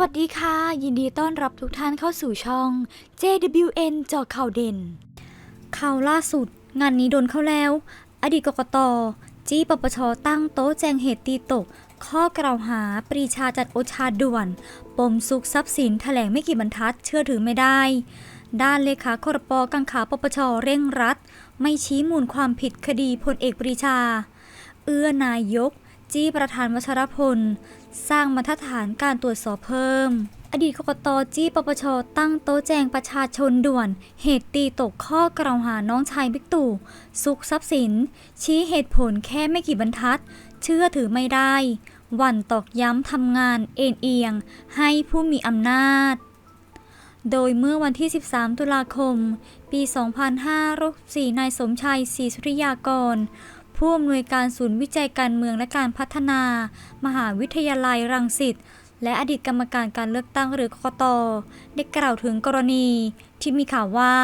วัสดีค่ะ ยินดีต้อนรับทุกท่านเข้าสู่ช่อง JWN จอข่าวเด่น ข่าวล่าสุด งานนี้โดนเข้าแล้ว อดีตกกต จี้ปปชตั้งโต๊ะแจงเหตุตีตก ข้อกล่าวหาปรีชาจัดโอชาด่วน ปมซุกทรัพย์สินแถลงไม่กี่บรรทัดเชื่อถือไม่ได้ ด้านเลขาครปกังขาปปชเร่งรัด ไม่ชี้มูลความผิดคดีพลเอกปรีชา เอื้อนายก จี้ประธานวัชรพล สร้างมาตรฐานการตรวจสอบเพิ่ม อดีตกกตจี้ปปชตั้งโต๊ะแจงประชาชนด่วน เหตุตีตกข้อกล่าวหาน้องชายบิ๊กตู่ซุกทรัพย์สิน ชี้เหตุผลแค่ไม่กี่บรรทัด เชื่อถือไม่ได้ วันตอกย้ำทำงานเอ็นเอียง ให้ผู้มีอำนาจ โดยเมื่อวันที่ 13 ตุลาคม ปี 2564นายสมชัยศรีสุริยากร ผู้อำนวยการศูนย์วิจัยการเมืองและการพัฒนา มหาวิทยาลัยรังสิตและอดีตกรรมการการเลือกตั้งหรือกกตได้กล่าวถึงกรณีที่มีข่าวว่า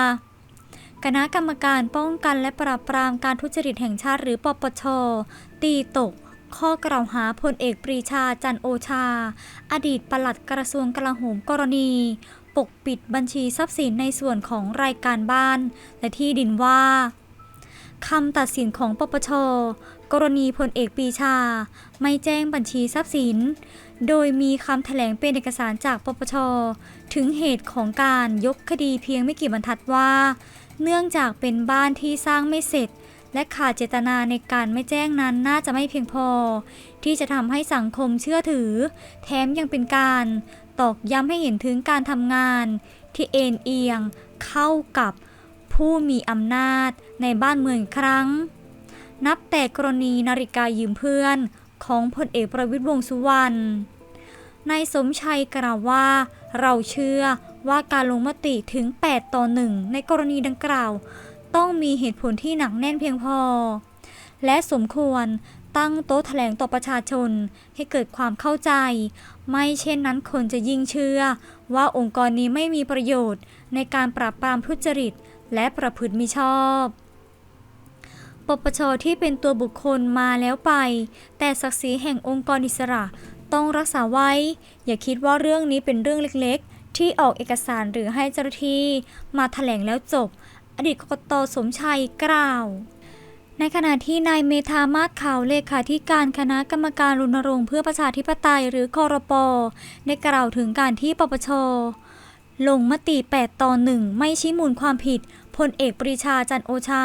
คณะกรรมการป้องกันและปราบปรามการทุจริตแห่งชาติหรือปปช ตีตก ข้อกล่าวหาพลเอกปรีชาจันโอชา อดีตปลัดกระทรวงกลาโหมกรณี ปกปิดบัญชีทรัพย์สินในส่วนของรายการบ้าน และที่ดินว่า คำตัดสินของปปช กรณีพลเอกปีชา ไม่แจ้งบัญชีทรัพย์สิน โดยมีคำแถลงเป็นเอกสารจากปปช ถึงเหตุของการยกคดีเพียงไม่กี่บรรทัดว่า เนื่องจากเป็นบ้านที่สร้างไม่เสร็จ และขาดเจตนาในการไม่แจ้งนั้นน่าจะไม่เพียงพอ ที่จะทำให้สังคมเชื่อถือ แถมยังเป็นการตอกย้ำให้เห็นถึงการทำงาน ที่เอ็นเอียงเข้ากับ ผู้มีอำนาจในบ้านเมืองครั้ง นับแต่กรณีนาฬิกายืมเพื่อนของพลเอกประวิตรวงสุวรรณนายสมชัยกล่าวว่า เราเชื่อว่าการลงมติถึง 8 ต่อ1ในกรณีดังกล่าว ต้องมีเหตุผลที่หนักแน่นเพียงพอ และสมควรตั้งโต๊ะแถลงต่อประชาชนให้เกิดความเข้าใจ ไม่เช่นนั้นคนจะยิ่งเชื่อ ว่าองค์กรนี้ไม่มีประโยชน์ในการปราบปรามทุจริต และประพฤติมิชอบ ปปชที่เป็นตัวบุคคลมาแล้วไป แต่ศักดิ์ศรีแห่งองค์กรอิสระต้องรักษาไว้ อย่าคิดว่าเรื่องนี้เป็นเรื่องเล็กๆ ที่ออกเอกสารหรือให้เจ้าหน้าที่มาแถลงแล้วจบ อดีตกกตสมชัยกล่าว ในขณะที่นายเมธามาศขาวเลขาธิการคณะกรรมการรณรงค์เพื่อประชาธิปไตยหรือคอรปได้กล่าวถึงการที่ปปชลงมติ 8 ต่อ 1 ไม่ชี้มูลความผิด พลเอกปรีชาจันโอชา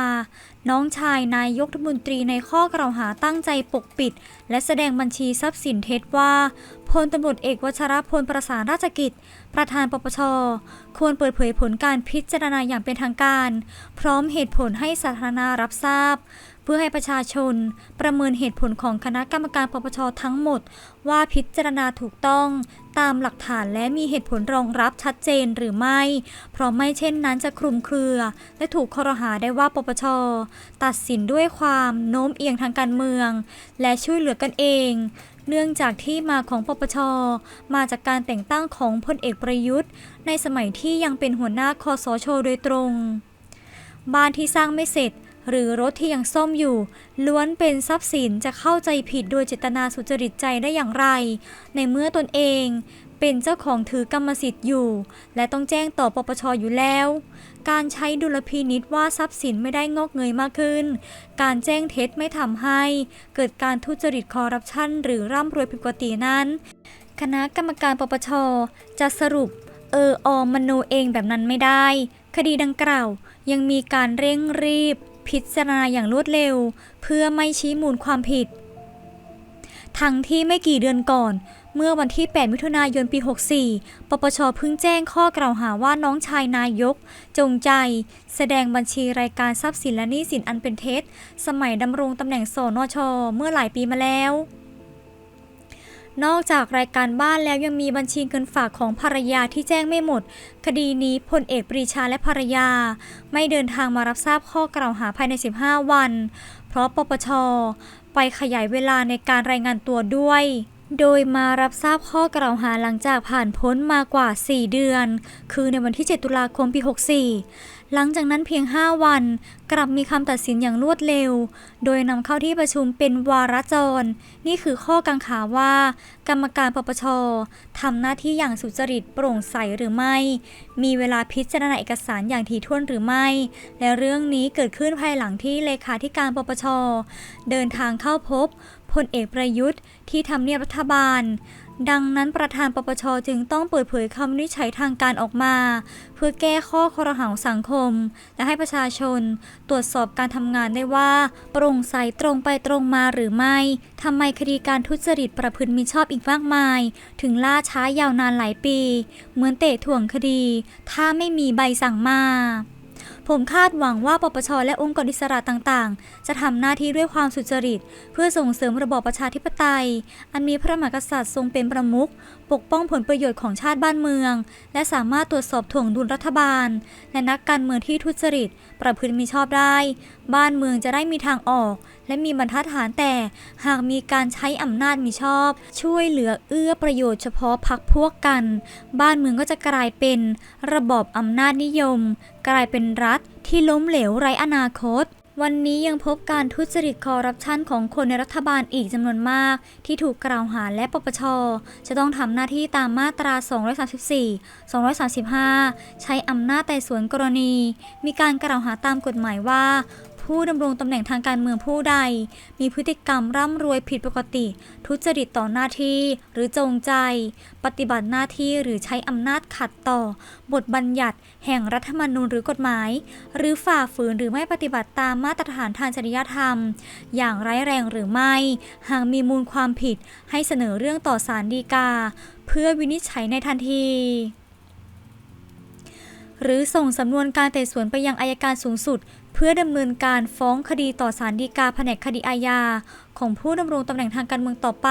น้องชายนายกรัฐมนตรีในข้อกล่าวหาตั้งใจปกปิด และแสดงบัญชีทรัพย์สินเท็จว่าพลตำรวจเอกวชรพลประสานราชกิจ ประธานปปช ควรเปิดเผยผลการพิจารณาอย่างเป็นทางการ พร้อมเหตุผลให้สาธารณรับทราบ เพื่อให้ประชาชนประเมินเหตุผลของคณะกรรมการปปชทั้งหมด ว่าพิจารณาถูกต้องตามหลักฐานและมีเหตุผลรองรับชัดเจนหรือไม่ เพราะไม่เช่นนั้นจะคลุมเครือ และถูกคอรหาได้ว่าปปช ตัดสินด้วยความโน้มเอียงทางการเมือง และช่วยเหลือกันเอง เนื่องจากที่มาของปปช มาจากการแต่งตั้งของพลเอกประยุทธ์ ในสมัยที่ยังเป็นหัวหน้าคอสช โดยตรง บ้านที่สร้างไม่เสร็จ หรือรถที่ยังซ่อมอยู่ ล้วนเป็นทรัพย์สินจะเข้าใจผิดโดยเจตนาสุจริตใจได้อย่างไร ในเมื่อตนเองเป็นเจ้าของถือกรรมสิทธิ์อยู่ และต้องแจ้งต่อปปชอยู่แล้ว การใช้ดุลพินิษว่าทรัพย์สินไม่ได้งอกเงยมากขึ้น การแจ้งเท็จไม่ทำให้ เกิดการทุจริตคอร์รัปชันหรือร่ำรวยผิดปกตินั้น คณะกรรมการปปชจะสรุปเอออมโนเองแบบนั้นไม่ได้ คดีดังกล่าวยังมีการเร่งรีบ พิจารณาอย่างรวดเร็ว เพื่อไม่ชี้มูลความผิด ทั้งที่ไม่กี่เดือนก่อน เมื่อวันที่ 8 มิถุนายนปี 64 ปปชเพิ่งแจ้งข้อกล่าวหาว่าน้องชายนายก จงใจ แสดงบัญชีรายการทรัพย์สินและหนี้สินอันเป็นเท็จ สมัยดำรงตำแหน่งสนช เมื่อหลายปีมาแล้ว นอกจากรายการบ้านแล้วยังมีบัญชีเงินฝากของภรรยาที่แจ้งไม่หมด คดีนี้พลเอกปรีชาและภรรยา ไม่เดินทางมารับทราบข้อกล่าวหาภายใน 15 วัน เพราะปปช ไปขยายเวลาในการรายงานตัวด้วยโดยมารับทราบข้อกล่าวหาหลังจากผ่านพ้นมากว่า 4 เดือน คือในวันที่ 7 ตุลาคม ปี 64 หลังจากนั้นเพียง 5 วัน กลับมีคำตัดสินอย่างรวดเร็ว โดยนำเข้าที่ประชุมเป็นวาระจร นี่คือข้อกังขาว่า กรรมการปปชทำหน้าที่อย่างสุจริตโปร่งใสหรือไม่ มีเวลาพิจารณาเอกสารอย่างถี่ถ้วนหรือไม่ และเรื่องนี้เกิดขึ้นภายหลังที่เลขาธิการปปชเดินทางเข้าพบพลเอกประยุทธ์ที่ทำเนียบรัฐบาล ดังนั้นประธานปปชจึงต้องเปิดเผยคำวินิจฉัยทางการออกมา เพื่อแก้ข้อคอรหาของสังคม และให้ประชาชน ตรวจสอบการทำงานได้ว่า โปร่งใสตรงไปตรงมาหรือไม่ทำไมคดีการทุจริตประพฤติมิชอบอีกมากมาย ถึงล่าช้ายาวนานหลายปี เหมือนเตะถ่วงคดี ถ้าไม่มีใบสั่งมา ผมคาดหวังว่าปปชและองค์กรอิสระต่างๆ จะทำหน้าที่ด้วยความสุจริต เพื่อส่งเสริมระบอบประชาธิปไตย อันมีพระมหากษัตริย์ทรงเป็นประมุข ปกป้องผลประโยชน์ของชาติบ้านเมือง และสามารถตรวจสอบถ่วงดุลรัฐบาล และนักการเมืองที่ทุจริต ประพฤติมิชอบได้ บ้านเมืองจะได้มีทางออก และมีบรรทัดฐานแต่หากมีการใช้อำนาจมิชอบ ช่วยเหลือเอื้อประโยชน์เฉพาะพรรคพวกกัน บ้านเมืองก็จะกลายเป็นระบอบอำนาจนิยม กลายเป็นรัฐที่ล้มเหลวไร้อนาคต วันนี้ยังพบการทุจริตคอร์รัปชันของคนในรัฐบาลอีกจำนวนมาก ที่ถูกกล่าวหาและปปช จะต้องทำหน้าที่ตามมาตรา 234 235 ใช้อำนาจไต่สวนกรณี มีการกล่าวหาตามกฎหมายว่า ผู้ดำรงตำแหน่งทางการเมืองผู้ใด มีพฤติกรรมร่ำรวยผิดปกติ ทุจริตต่อหน้าที่หรือจงใจ ปฏิบัติหน้าที่หรือใช้อำนาจขัดต่อ บทบัญญัติ แห่งรัฐธรรมนูญหรือกฎหมาย หรือฝ่าฝืนหรือไม่ปฏิบัติตามมาตรฐานทางจริยธรรม อย่างร้ายแรงหรือไม่ หากมีมูลความผิด ให้เสนอเรื่องต่อศาลฎีกา เพื่อวินิจฉัยในทันทีหรือส่งสำนวนการไต่สวนไปยังอายการสูงสุด เพื่อดำเนินการฟ้องคดีต่อศาลฎีกาแผนกคดีอาญาของผู้ดำรงตำแหน่งทางการเมืองต่อไป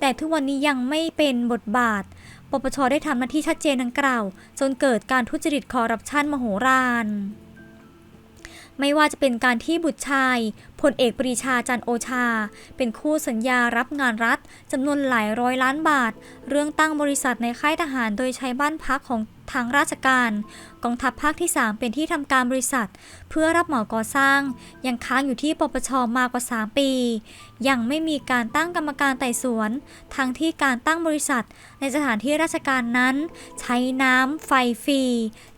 แต่ทุกวันนี้ยังไม่เป็นบทบาท ปปชได้ทำหน้าที่ชัดเจนดังกล่าว จนเกิดการทุจริตคอร์รัปชันมโหฬารไม่ว่าจะเป็นการที่บุตรชายพลเอกปรีชาจันโอชา เป็นคู่สัญญารับงานรัฐจำนวนหลายร้อยล้านบาท เรื่องตั้งบริษัทในค่ายทหารโดยใช้บ้านพักของ ทางราชการ กองทัพภาคที่ 3 เป็นที่ทำการบริษัท เพื่อรับเหมาก่อสร้าง ยังค้างอยู่ที่ปปชมากกว่า 3 ปี ยังไม่มีการตั้งกรรมการไต่สวน ทั้งที่การตั้งบริษัท ในสถานที่ราชการนั้น ใช้น้ำไฟฟรี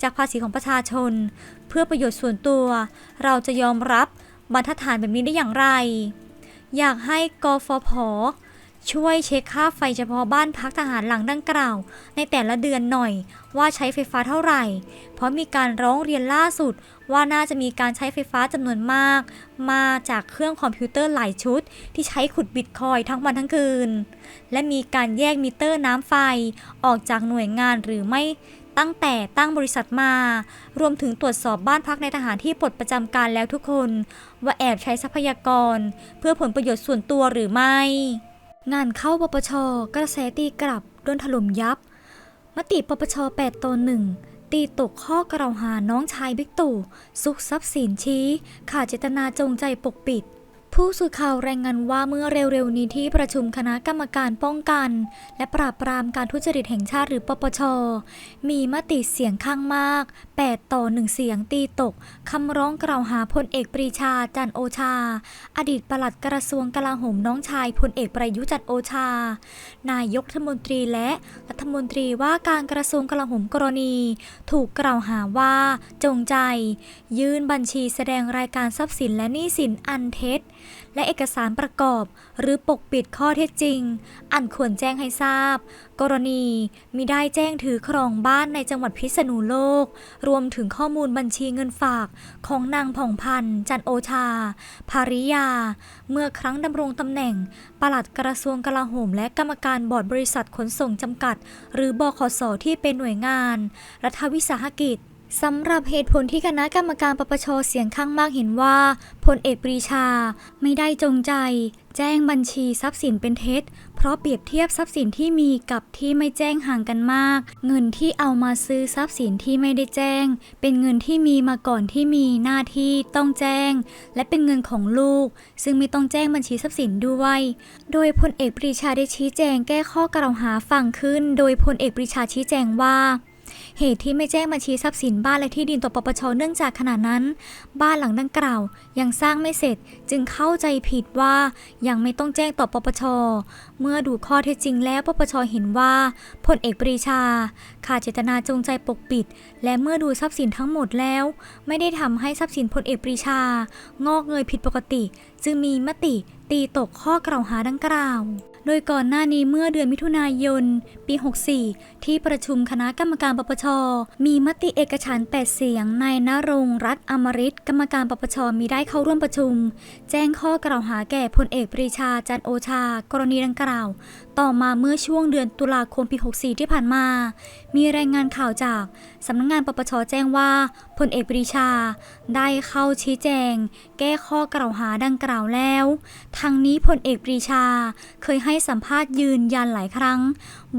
จากภาษีของประชาชน เพื่อประโยชน์ส่วนตัว เราจะยอมรับบรรทัดฐานแบบนี้ได้อย่างไร อยากให้กฟผ ช่วยเช็คค่าไฟเฉพาะบ้านพักทหารหลังดังกล่าว ในแต่ละเดือนหน่อยว่าใช้ไฟฟ้าเท่าไหร่ เพราะมีการร้องเรียนล่าสุด ว่าน่าจะมีการใช้ไฟฟ้าจำนวนมาก มาจากเครื่องคอมพิวเตอร์หลายชุด ที่ใช้ขุดบิตคอยทั้งวันทั้งคืน และมีการแยกมิเตอร์น้ำไฟออกจากหน่วยงานหรือไม่ตั้งแต่ตั้งบริษัทมา รวมถึงตรวจสอบบ้านพักในทหารที่ปลดประจำการแล้วทุกคน ว่าแอบใช้ทรัพยากร เพื่อผลประโยชน์ส่วนตัวหรือไม่ งานเข้าปปช กระแสตีกลับโดนถล่มยับ มติปปช8ต่อ1ตีตกข้อกล่าวหาน้องชายบิ๊กตู่ซุกทรัพย์สินชี้ขาดเจตนาจงใจปกปิด ผู้สื่อข่าวรายงานว่าเมื่อเร็วๆนี้ที่ประชุมคณะกรรมการป้องกัน และปราบปรามการทุจริตแห่งชาติหรือปปช มีมติเสียงข้างมาก 8 ต่อ1เสียงตีตกคำร้องกล่าวหาพลเอกปรีชาจันโอชา อดีตปลัดกระทรวงกลาโหมน้องชายพลเอกประยุจันโอชา นายกรัฐมนตรีและรัฐมนตรีว่าการกระทรวงกลาโหมกรณี ถูกกล่าวหาว่าจงใจ ยื่นบัญชีแสดงรายการทรัพย์สินและหนี้สินอันเท็จ และเอกสารประกอบ หรือปกปิดข้อเท็จจริง อันควรแจ้งให้ทราบ กรณีมิได้แจ้งถือครองบ้านในจังหวัดพิษณุโลก รวมถึงข้อมูลบัญชีเงินฝากของนางผ่องพันธ์จันโอชา ภาริยา เมื่อครั้งดำรงตำแหน่งปลัดกระทรวงกลาโหม และกรรมการบอร์ดบริษัทขนส่งจำกัด หรือบขสที่เป็นหน่วยงาน รัฐวิสาหกิจ สำหรับเหตุผลที่คณะกรรมการปปชเสียงข้างมากเห็นว่าพลเอกปรีชาไม่ได้จงใจ แจ้งบัญชีทรัพย์สินเป็นเท็จ เพราะเปรียบเทียบทรัพย์สินที่มีกับที่ไม่แจ้งห่างกันมาก เงินที่เอามาซื้อทรัพย์สินที่ไม่ได้แจ้ง เป็นเงินที่มีมาก่อนที่มีหน้าที่ต้องแจ้ง และเป็นเงินของลูก ซึ่งไม่ต้องแจ้งบัญชีทรัพย์สินด้วย โดยพลเอกปรีชาได้ชี้แจงแก้ข้อกล่าวหาฟังขึ้น โดยพลเอกปรีชาชี้แจงว่า เหตุที่ไม่แจ้งบัญชีทรัพย์สินบ้านและที่ดินต่อปปชเนื่องจากขณะนั้น บ้านหลังดังกล่าว ยังสร้างไม่เสร็จจึงเข้าใจผิดว่ายังไม่ต้องแจ้งต่อปปช เมื่อดูข้อเท็จจริงแล้วปปชเห็นว่าพลเอกปรีชาขาดเจตนาจงใจปกปิด และเมื่อดูทรัพย์สินทั้งหมดแล้ว ไม่ได้ทำให้ทรัพย์สินพลเอกปรีชา งอกเงยผิดปกติ จึงมีมติตีตกข้อกล่าวหาดังกล่าว โดยก่อนหน้านี้เมื่อเดือนมิถุนายน ปี 64 ที่ประชุมคณะกรรมการปปช มีมติเอกฉันท์8เสียงนายนรงรัตอมริตกรรมการปปชมีได้เข้าร่วมประชุม แจ้งข้อกล่าวหาแก่พลเอกปรีชาจันโอชา กรณีดังกล่าว ต่อมาเมื่อช่วงเดือนตุลาคมปี 64 ที่ผ่านมามีรายงานข่าวจากสำนักงานปปชแจ้งว่าพลเอกปรีชา ได้เข้าชี้แจง แก้ข้อกล่าวหาดังกล่าวแล้ว ทางนี้พลเอกปรีชา เคยให้สัมภาษณ์ยืนยันหลายครั้ง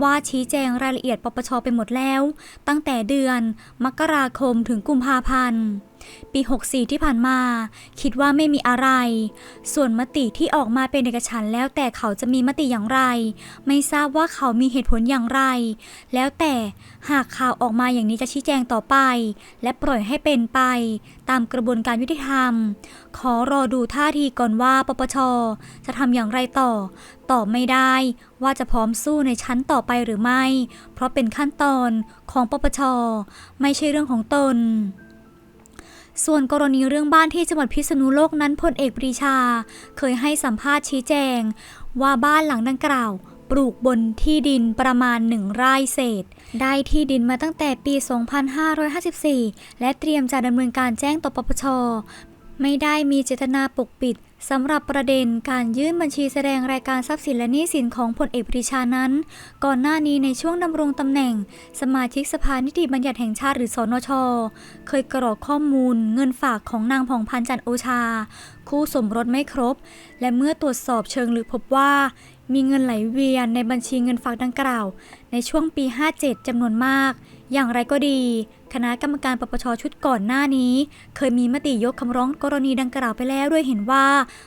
ว่าชี้แจงรายละเอียดปปชไปหมดแล้ว ตั้งแต่เดือน มกราคมถึงกุมภาพันธ์ ปี 64 ที่ผ่านมา คิดว่าไม่มีอะไร ส่วนมติที่ออกมาเป็นเอกฉันแล้วแต่เขาจะมีมติอย่างไร ไม่ทราบว่าเขามีเหตุผลอย่างไร แล้วแต่หากข่าวออกมาอย่างนี้จะชี้แจงต่อไป และปล่อยให้เป็นไป ตามกระบวนการยุติธรรม ขอรอดูท่าทีก่อนว่าปปชจะทำอย่างไรต่อ ตอบไม่ได้ว่าจะพร้อมสู้ในชั้นต่อไปหรือไม่ เพราะเป็นขั้นตอนของปปชไม่ใช่เรื่องของตน ส่วนกรณีเรื่องบ้านที่จังหวัดพิษณุโลกนั้นพลเอกปรีชา เคยให้สัมภาษณ์ชี้แจง ว่าบ้านหลังดังกล่าว ปลูกบนที่ดินประมาณหนึ่งไร่เศษ ได้ที่ดินมาตั้งแต่ปี 2554 และเตรียมจะดำเนินการแจ้งต่อปปช ไม่ได้มีเจตนาปกปิดสำหรับประเด็นการยื่นบัญชีแสดงรายการทรัพย์สินและหนี้สินของพลเอกปรีชานั้น ก่อนหน้านี้ในช่วงดำรงตำแหน่ง สมาชิกสภานิติบัญญัติแห่งชาติหรือสนช เคยกรอกข้อมูล เงินฝากของนางผ่องพันจันโอชา คู่สมรสไม่ครบ และเมื่อตรวจสอบเชิงลึกพบว่า มีเงินไหลเวียนในบัญชีเงินฝากดังกล่าว ในช่วงปี 57จำนวนมาก อย่างไรก็ดี คณะกรรมการปปชชุดก่อนหน้านี้ เคยมีมติยกคำร้องกรณีดังกล่าวไปแล้วด้วยเห็นว่า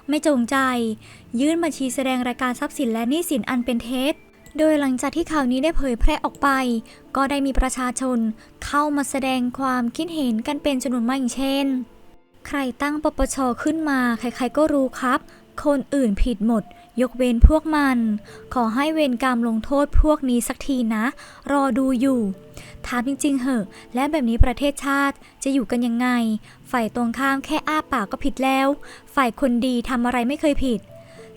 ไม่จงใจ ยื่นบัญชีแสดงรายการทรัพย์สินและหนี้สินอันเป็นเท็จโดยหลังจากที่ข่าวนี้ได้เผยแพร่ออกไป ก็ได้มีประชาชนเข้ามาแสดงความคิดเห็นกันเป็นจำนวนมากอย่างเช่น ใครตั้งปปชขึ้นมา ใครๆก็รู้ครับ คนอื่นผิดหมด ยกเว้นพวกมัน ขอให้เวรกรรมลงโทษพวกนี้สักทีนะ รอดูอยู่ ถามจริงๆ เหอะ และแบบนี้ประเทศชาติจะอยู่กันยังไง ฝ่ายตรงข้ามแค่อ้าปากก็ผิดแล้ว ฝ่ายคนดีทำอะไรไม่เคยผิด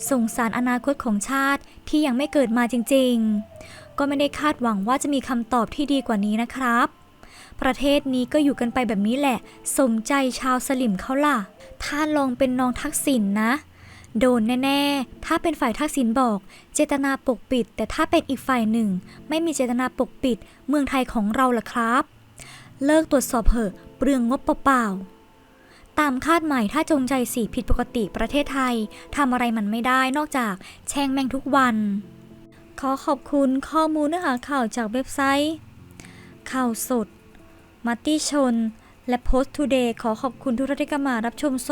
สงสารอนาคตของชาติที่ยังไม่เกิดมาจริงๆ ก็ไม่ได้คาดหวังว่าจะมีคำตอบที่ดีกว่านี้นะครับ ประเทศนี้ก็อยู่กันไปแบบนี้แหละ สมใจชาวสลิมเขาล่ะ ถ้าลองเป็นน้องทักษิณนนะ โดนแน่ ๆ ถ้าเป็นฝ่ายทักษิณบอก เจตนาปกปิด แต่ถ้าเป็นอีกฝ่ายหนึ่ง ไม่มีเจตนาปกปิด เมืองไทยของเราล่ะครับ เลิกตรวจสอบเหอะ เปลืองงบเปล่าๆ ตามคาดหมายถ้าจงใจสีผิดปกติประเทศไทยทำอะไรมันไม่ได้นอกจากแช่งแมงทุกวัน ขอขอบคุณข้อมูลเนื้อหาข่าวจากเว็บไซต์ ข่าวสด มัตติชน และ Post Today ขอขอบคุณทุกท่านที่เข้ามารับชมสวัส